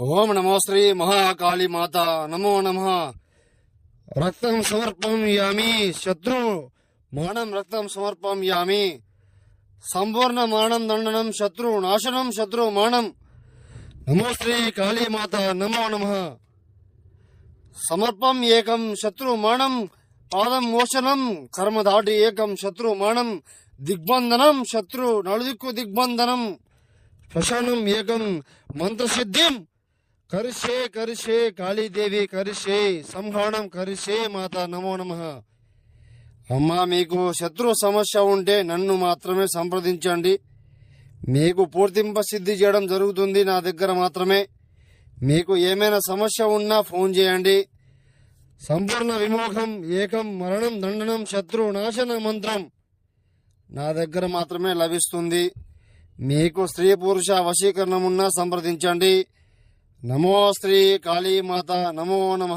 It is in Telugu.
ఓం నమో శ్రీ మహాకాళీ మాత నమో నమ. రక్తం సమర్పం యామి శత్రు మానం రక్తం సమర్పం యామి. సంపూర్ణ మానం దండనం శత్రు నాశనం శత్రు మానం. నమో శ్రీ కాళీ మాత నమో నమ. సమర్పం ఏకం శత్రు మానం పాదం మోచనం కర్మ దాటి ఏకం శత్రు మానం దిగ్బంధనం శత్రు నలుదిక్కు దిగ్బంధనం. శ్మశానం ఏకం మంత్రసిద్ధిం కరిషే కరిషే కాళీదేవి కరిషే సంహాణం కరిషే మాత నమో నమ. అమ్మా మీకు శత్రు సమస్య ఉంటే నన్ను మాత్రమే సంప్రదించండి. మీకు పూర్తింప సిద్ధి చేయడం జరుగుతుంది నా దగ్గర మాత్రమే. మీకు ఏమైనా సమస్య ఉన్నా ఫోన్ చేయండి. సంపూర్ణ విమోహం ఏకం మరణం దండనం శత్రు నాశన మంత్రం నా దగ్గర మాత్రమే లభిస్తుంది. మీకు స్త్రీ పురుష వశీకరణం ఉన్నా సంప్రదించండి నమో శ్రీ కాళీమాత నమో నమ